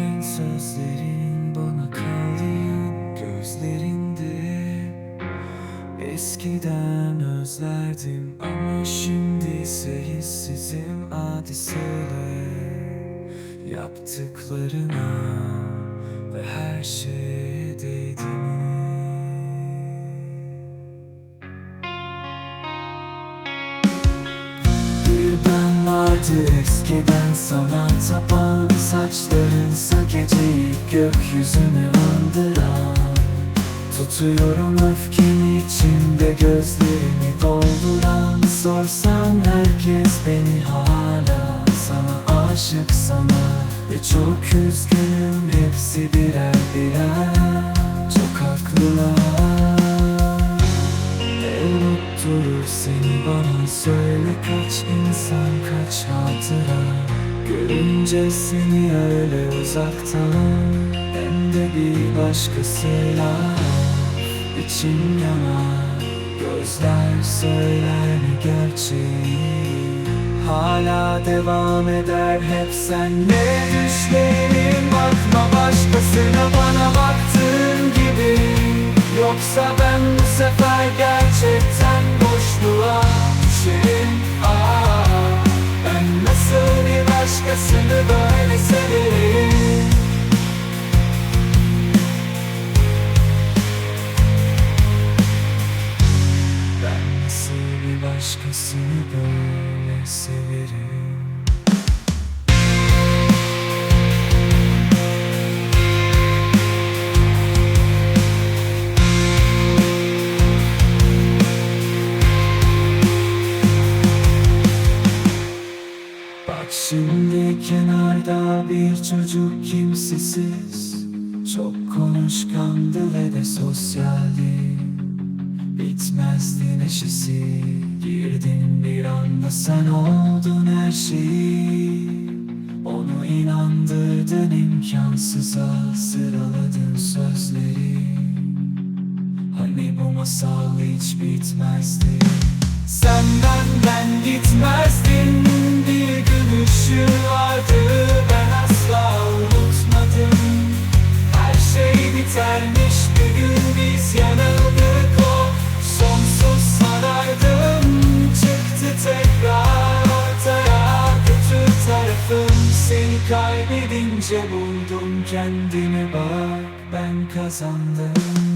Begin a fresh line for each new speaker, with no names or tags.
Konuşurken sözlerin bana kalıyor gözlerinde Eskiden özlerdim ama şimdi ise hissizim hadi söyle Yaptıklarına ve her şeye değdi mi? Bir ben vardı eskiden sana gökyüzünü andıran. Tutuyorum öfkeni içimde gözlerimi dolduran. Sorsan herkes beni hala sana aşık sana. Ve çok üzgünüm hepsi birer birer. Çok haklılar. Unutturur seni bana söyle kaç insan kaç hatıra. Görünce seni öyle uzaktan de bir başkasıyla İçim yanar. Gözler söyler mi gerçeği? Hala devam eder hep senle. Düşlerim Bakma başkasına bana baktığın gibi. Yoksa ben bu sefer gerçekten boşluğa düşerim. Aa, Ben nasıl bir başkasını böyle başkasını böyle severim. Bak şimdi kenarda bir çocuk kimsesiz. Çok konuşkandı ve de sosyaldi Bitmezdi neşesi. Girdin bir anda sen oldun her şeyi. Onu inandırdın imkansıza Sıraladın sözleri. Hani bu masal hiç bitmezdi. Sen kaybedince buldum kendimi bak Ben kazandım